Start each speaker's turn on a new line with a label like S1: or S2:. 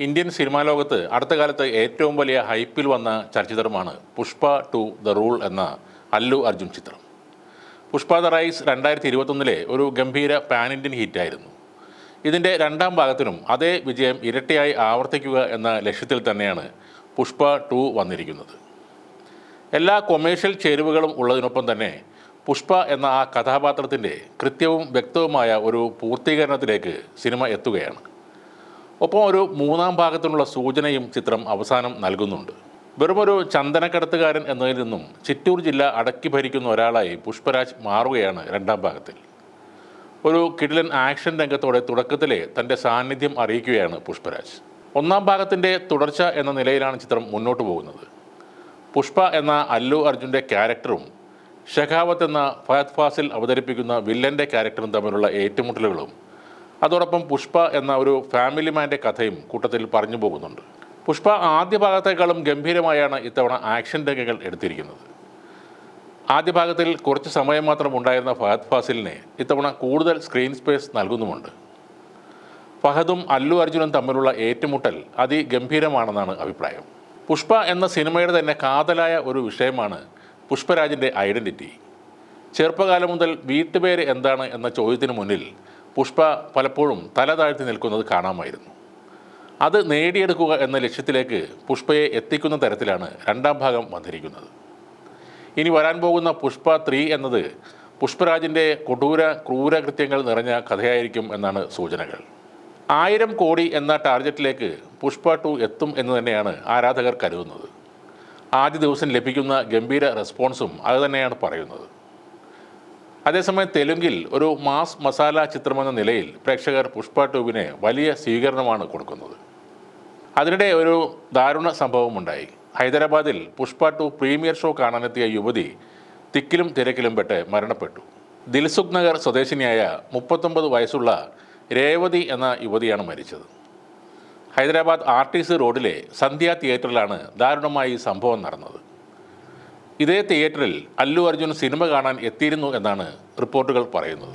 S1: Indian cinema ലോകത്ത് അടുത്ത കാലത്ത് ഏറ്റവും വലിയ ഹൈപ്പിൽ വന്ന ചലച്ചിത്രമാണ് പുഷ്പ ടു ദ റൂൾ എന്ന അല്ലു അർജുൻ ചിത്രം. പുഷ്പ ദ റൈസ് രണ്ടായിരത്തി ഇരുപത്തൊന്നിലെ ഒരു ഗംഭീര പാൻ ഇന്ത്യൻ ഹിറ്റായിരുന്നു. ഇതിന്റെ രണ്ടാം ഭാഗത്തിനും അതേ വിജയം ഇരട്ടിയായി ആവർത്തിക്കുക എന്ന ലക്ഷ്യത്തിൽ തന്നെയാണ് പുഷ്പ ടു വന്നിരിക്കുന്നത്. എല്ലാ കൊമേഴ്ഷ്യൽ ചേരുവകളും ഉള്ളതിനൊപ്പം തന്നെ പുഷ്പ എന്ന ആ കഥാപാത്രത്തിന്റെ കൃത്യവും വ്യക്തവുമായ ഒരു പൂർത്തീകരണത്തിലേക്ക് സിനിമ എത്തുകയാണ്. ഒപ്പം ഒരു മൂന്നാം ഭാഗത്തിനുള്ള സൂചനയും ചിത്രം അവസാനം നൽകുന്നുണ്ട്. വെറുമൊരു ചന്ദനക്കടത്തുകാരൻ എന്നതിൽ നിന്നും ചിറ്റൂർ ജില്ല അടക്കി ഭരിക്കുന്ന ഒരാളായി പുഷ്പരാജ് മാറുകയാണ് രണ്ടാം ഭാഗത്തിൽ. ഒരു കിടിലൻ ആക്ഷൻ രംഗത്തോടെ തുടക്കത്തിലെ തന്റെ സാന്നിധ്യം അറിയിക്കുകയാണ് പുഷ്പരാജ്. ഒന്നാം ഭാഗത്തിന്റെ തുടർച്ച എന്ന നിലയിലാണ് ചിത്രം മുന്നോട്ട് പോകുന്നത്. പുഷ്പ എന്ന അല്ലു അർജുന്റെ ക്യാരക്ടറും ഷെഖാവത്ത് എന്ന ഫഹദ് ഫാസിൽ അവതരിപ്പിക്കുന്ന വില്ലന്റെ ക്യാരക്ടറും തമ്മിലുള്ള ഏറ്റുമുട്ടലുകളും അതോടൊപ്പം പുഷ്പ എന്ന ഒരു ഫാമിലി മാന്റെ കഥയും കൂട്ടത്തിൽ പറഞ്ഞു പോകുന്നുണ്ട്. പുഷ്പ ആദ്യ ഭാഗത്തേക്കാളും ഗംഭീരമായാണ് ഇത്തവണ ആക്ഷൻ രംഗങ്ങൾ എടുത്തിരിക്കുന്നത്. ആദ്യ ഭാഗത്തിൽ കുറച്ച് സമയം മാത്രം ഉണ്ടായിരുന്ന ഫഹദ് ഫാസിലിനെ ഇത്തവണ കൂടുതൽ സ്ക്രീൻ സ്പേസ് നൽകുന്നുമുണ്ട്. ഫഹദും അല്ലു അർജുനും തമ്മിലുള്ള ഏറ്റുമുട്ടൽ അതിഗംഭീരമാണെന്നാണ് അഭിപ്രായം. പുഷ്പ എന്ന സിനിമയുടെ തന്നെ കാതലായ ഒരു വിഷയമാണ് പുഷ്പരാജിന്റെ ഐഡന്റിറ്റി. ചെറുപ്പകാലം മുതൽ വീട്ടുപേര് എന്താണ് എന്ന ചോദ്യത്തിന് മുന്നിൽ പുഷ്പ പലപ്പോഴും തല താഴ്ത്തി നിൽക്കുന്നത് കാണാമായിരുന്നു. അത് നേടിയെടുക്കുക എന്ന ലക്ഷ്യത്തിലേക്ക് പുഷ്പയെ എത്തിക്കുന്ന തരത്തിലാണ് രണ്ടാം ഭാഗം വന്നിരിക്കുന്നത്. ഇനി വരാൻ പോകുന്ന പുഷ്പ ത്രീ എന്നത് പുഷ്പരാജിന്റെ കൊടൂര ക്രൂരകൃത്യങ്ങൾ നിറഞ്ഞ കഥയായിരിക്കും എന്നാണ് സൂചനകൾ. ആയിരം കോടി എന്ന ടാർഗറ്റിലേക്ക് പുഷ്പ ടു എത്തും എന്ന് തന്നെയാണ് ആരാധകർ കരുതുന്നത്. ആദ്യ ദിവസം ലഭിക്കുന്ന ഗംഭീര റെസ്പോൺസും അത് തന്നെയാണ് പറയുന്നത്. അതേസമയം തെലുങ്കിൽ ഒരു മാസ് മസാല ചിത്രമെന്ന നിലയിൽ പ്രേക്ഷകർ പുഷ്പ ടൂവിന് വലിയ സ്വീകരണമാണ് കൊടുക്കുന്നത്. അതിനിടെ ഒരു ദാരുണ സംഭവമുണ്ടായി. ഹൈദരാബാദിൽ പുഷ്പ ടു പ്രീമിയർ ഷോ കാണാനെത്തിയ യുവതി തിക്കിലും തിരക്കിലും പെട്ട് മരണപ്പെട്ടു. ദിൽസുഖ് നഗർ സ്വദേശിനിയായ മുപ്പത്തൊമ്പത് വയസ്സുള്ള രേവതി എന്ന യുവതിയാണ് മരിച്ചത്. ഹൈദരാബാദ് ആർ ടി സി റോഡിലെ സന്ധ്യ തിയേറ്ററിലാണ് ദാരുണമായി സംഭവം നടന്നത്. ഇതേ തിയേറ്ററിൽ അല്ലു അർജുൻ സിനിമ കാണാൻ എത്തിയിരുന്നു എന്നാണ് റിപ്പോർട്ടുകൾ പറയുന്നത്.